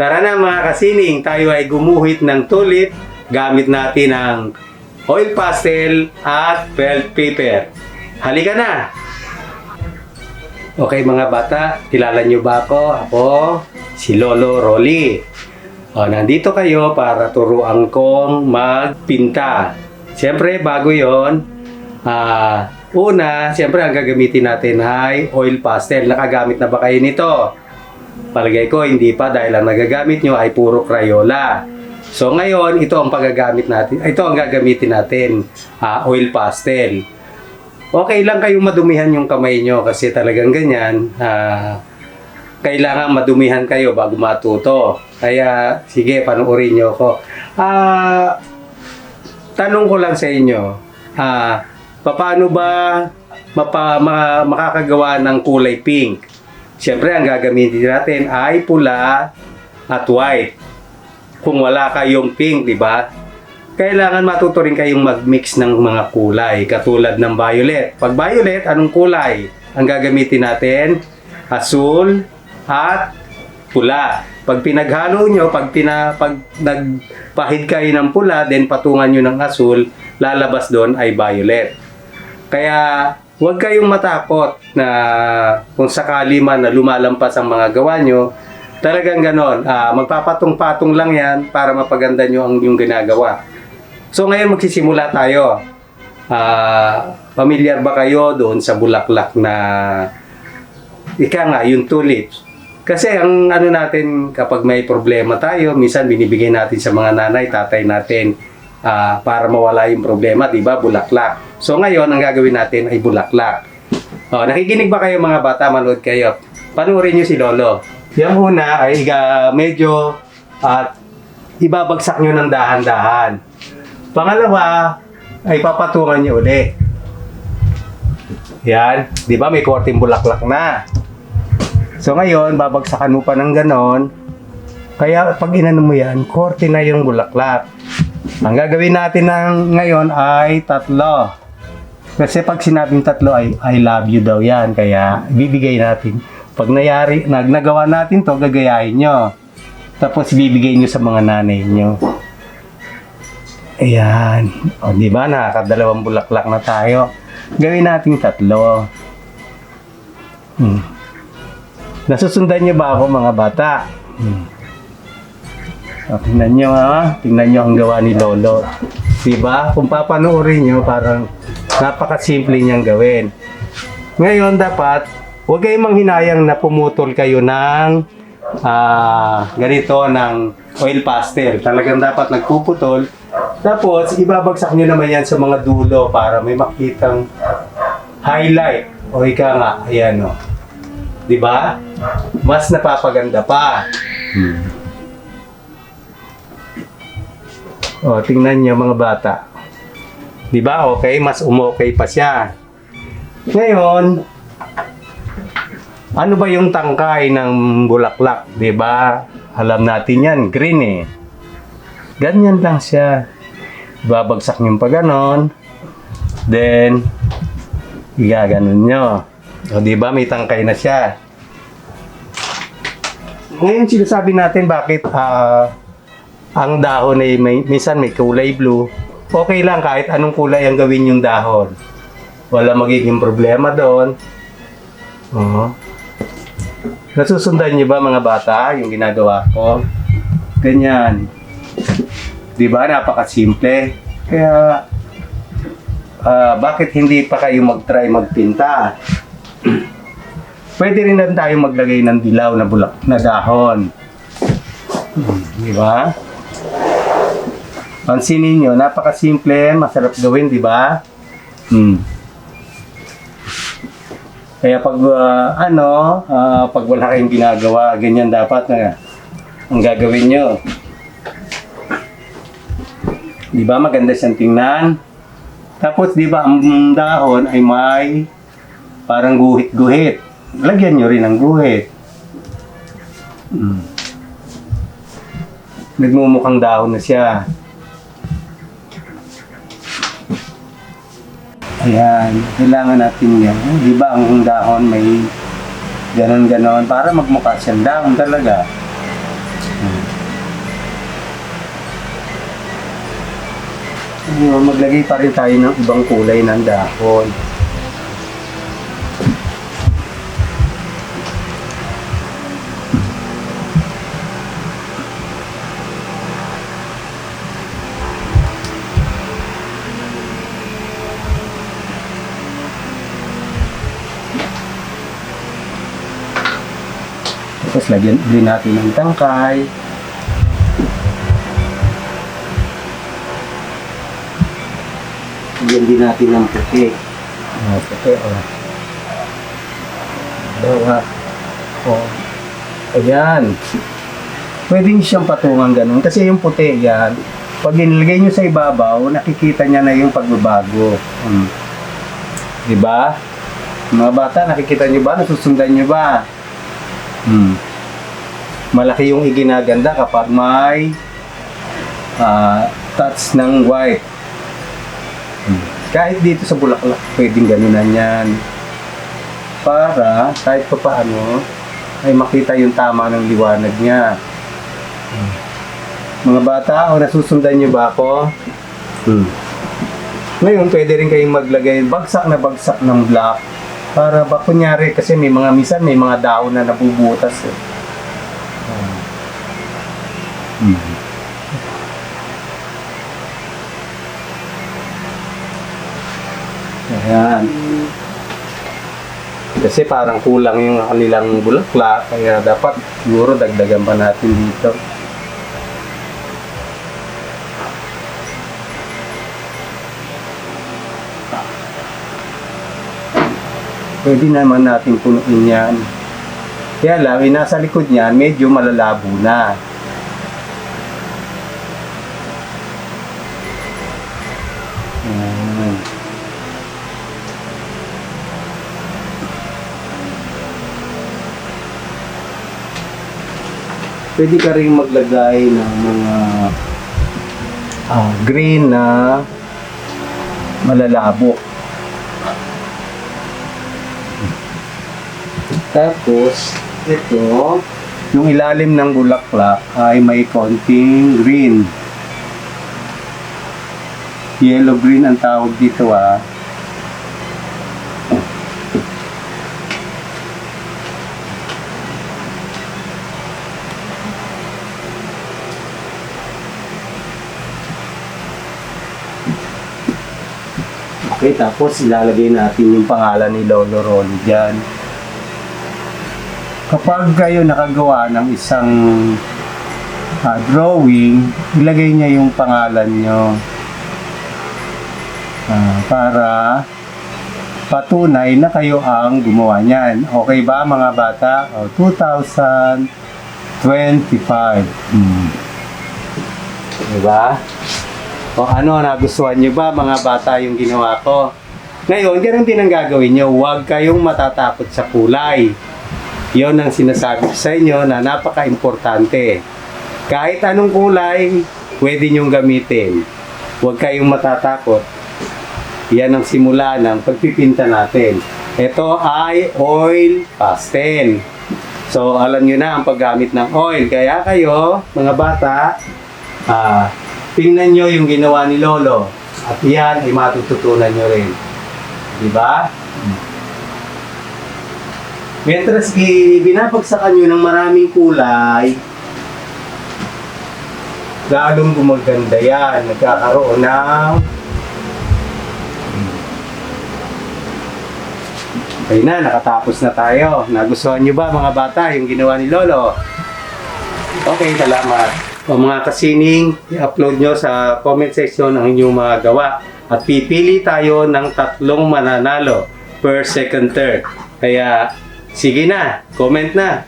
Tara na mga kasining, tayo ay gumuhit ng tulip gamit natin ang oil pastel at felt paper. Halika na! Okay mga bata, kilala niyo ba ako? Ako, si Lolo Rolly. O, nandito kayo para turuan kong magpinta. Siyempre, bago yon, ah, una, siyempre ang gagamitin natin ay oil pastel. Nakagamit na ba kayo nito? Palagay ko, hindi pa dahil ang nagagamit nyo ay puro Crayola. So ngayon, ito ang pagagamit natin, ito ang gagamitin natin, ah, oil pastel. Okay lang kayong madumihan yung kamay nyo kasi talagang ganyan, ah, kailangan madumihan kayo bago matuto. Kaya, sige, panuorin nyo ako. Ah, tanong ko lang sa inyo, ah, paano ba mapa, ma- makakagawa ng kulay pink? Siyempre, ang gagamitin natin ay pula at white. Kung wala kayong pink, di ba? Kailangan matuto rin kayong mag-mix ng mga kulay, katulad ng violet. Pag violet, anong kulay? Ang gagamitin natin, asul at pula. Pag pinaghalo nyo, pag, pina, pag nagpahid kayo ng pula, then patungan nyo ng asul, lalabas doon ay violet. Kaya huwag kayong matakot na kung sakali man na lumalampas ang mga gawa nyo, talagang ganon. Ah, magpapatong-patong lang yan para mapaganda nyo ang yung ginagawa. So ngayon magsisimula tayo. Ah, familiar ba kayo doon sa bulaklak na ika nga, yung tulips? Kasi ang ano natin kapag may problema tayo, minsan binibigay natin sa mga nanay, tatay natin ah, para mawala yung problema, di ba? Bulaklak. So ngayon, ang gagawin natin ay bulaklak. Oh, nakikinig ba kayo mga bata? Manood kayo. Panuorin niyo si Lolo. Yung una ay ah, medyo at ibabagsak niyo ng dahan-dahan. Pangalawa, ay papatungan niyo uli. Yan. Di ba may korting bulaklak na? So ngayon, babagsakan mo pa ng ganon. Kaya pag inano mo yan, korte na yung bulaklak. Ang gagawin natin ng ngayon ay tatlo. Kasi pag sinabing tatlo ay I love you daw yan. Kaya bibigay natin. Pag nayari, nag, nagawa natin to, gagayahin nyo. Tapos bibigay nyo sa mga nanay nyo. Ayan. O, di ba? Nakakadalawang bulaklak na tayo. Gawin natin tatlo. Hmm. Nasusundan niyo ba ako mga bata? Hmm. O, tingnan nyo ha. Tingnan nyo ang gawa ni Lolo. Diba? Kung papanoorin nyo, parang napakasimple niyang gawin. Ngayon, dapat, huwag kayong manghinayang na pumutol kayo ng ah, ganito, ng oil pastel. Talagang dapat nagpuputol. Tapos, ibabagsak nyo naman yan sa mga dulo para may makitang highlight. O ika nga, ayan o. Di ba? Mas napapaganda pa. Hmm. O, tingnan nyo mga bata. Di ba? Okay, mas umokay pa siya. Ngayon, ano ba yung tangkay ng bulaklak? Di ba? Alam natin yan, green eh. Ganyan lang siya. Babagsak niyo pa ganon. Then, igaganon nyo. O di ba may tangkay na siya. Ngayon sinasabi natin bakit ah, ang dahon ay may, minsan may kulay blue. Okay lang kahit anong kulay ang gawin yung dahon. Wala magiging problema doon. Oo. Nasusundan niyo ba mga bata yung ginagawa ko? Ganyan. Di ba? Napakasimple. Kaya, ah, bakit hindi pa kayo mag-try magpinta? Pwede rin lang tayo maglagay ng dilaw na bulak na dahon. Hmm, Di ba? Pansinin nyo, napakasimple, masarap gawin, di ba? Hmm. Kaya pag ah, ano, ah, pag wala kayong ginagawa, ganyan dapat na ang gagawin nyo. Di ba maganda siyang tingnan? Tapos di ba ang dahon ay may parang guhit-guhit. Lagyan nyo rin ng guhit. Hmm. Nagmumukhang dahon na siya. Ayan, kailangan natin yan. Di ba ang dahon may ganon-ganon para magmukha siyang dahon talaga. Hmm. Ayun, maglagay pa rin tayo ng ibang kulay ng dahon. Lagyan din natin ng tangkay. Lagyan din natin ng puti. Oh, puti, oh. Dalawa. Oh. Ayan. Pwede niyo siyang patungan ganun. Kasi yung puti, yan. Pag inilagay niyo sa ibabaw, nakikita niya na yung pagbabago. Hmm. Diba? Mga bata, nakikita niyo ba? Nasusundan niyo ba? Hmm. Malaki yung iginaganda kapag may ah, touch ng white. Hmm. Kahit dito sa bulaklak, pwedeng ganunan yan. Para kahit pa paano, ay makita yung tama ng liwanag niya. Hmm. Mga bata, o nasusundan niyo ba ako? Hmm. Ngayon, pwede rin kayong maglagay bagsak na bagsak ng black para ba kunyari kasi may mga misan may mga daon na nabubutas eh. Ayan. Kasi parang kulang yung kanilang bulaklak, kaya dapat siguro dagdagan pa natin dito. Pwede naman natin punuin yan. Kaya lang, nasa likod niyan, medyo malalabo na. Pwede ka rin maglagay ng mga ah, green na malalabo. Tapos, ito, yung ilalim ng bulaklak ay may konting green. Yellow green ang tawag dito ah. Okay, tapos ilalagay natin yung pangalan ni Lolo Rolly dyan. Kapag kayo nakagawa ng isang ah, drawing, ilagay niya yung pangalan nyo. Ah, para patunay na kayo ang gumawa niyan. Okay ba mga bata? O, 2025. Hmm. Diba? O ano, nagustuhan nyo ba mga bata yung ginawa ko? Ngayon, ganun din ang gagawin nyo. Huwag kayong matatakot sa kulay. Yon ang sinasabi sa inyo na napaka-importante. Kahit anong kulay, pwede nyong gamitin. Huwag kayong matatakot. Yan ang simula ng pagpipinta natin. Ito ay oil pastel. So, alam nyo na ang paggamit ng oil. Kaya kayo, mga bata, ah, tingnan nyo yung ginawa ni Lolo. At yan ay matututunan nyo rin. Diba? Mientras binabagsakan nyo ng maraming kulay, lalong gumaganda yan. Nagkakaroon ng Okay na, nakatapos na tayo. Nagustuhan nyo ba mga bata yung ginawa ni Lolo? Okay, salamat. O mga kasining, i-upload nyo sa comment section ang inyong mga gawa. At pipili tayo ng tatlong mananalo per second third. Kaya, sige na, comment na.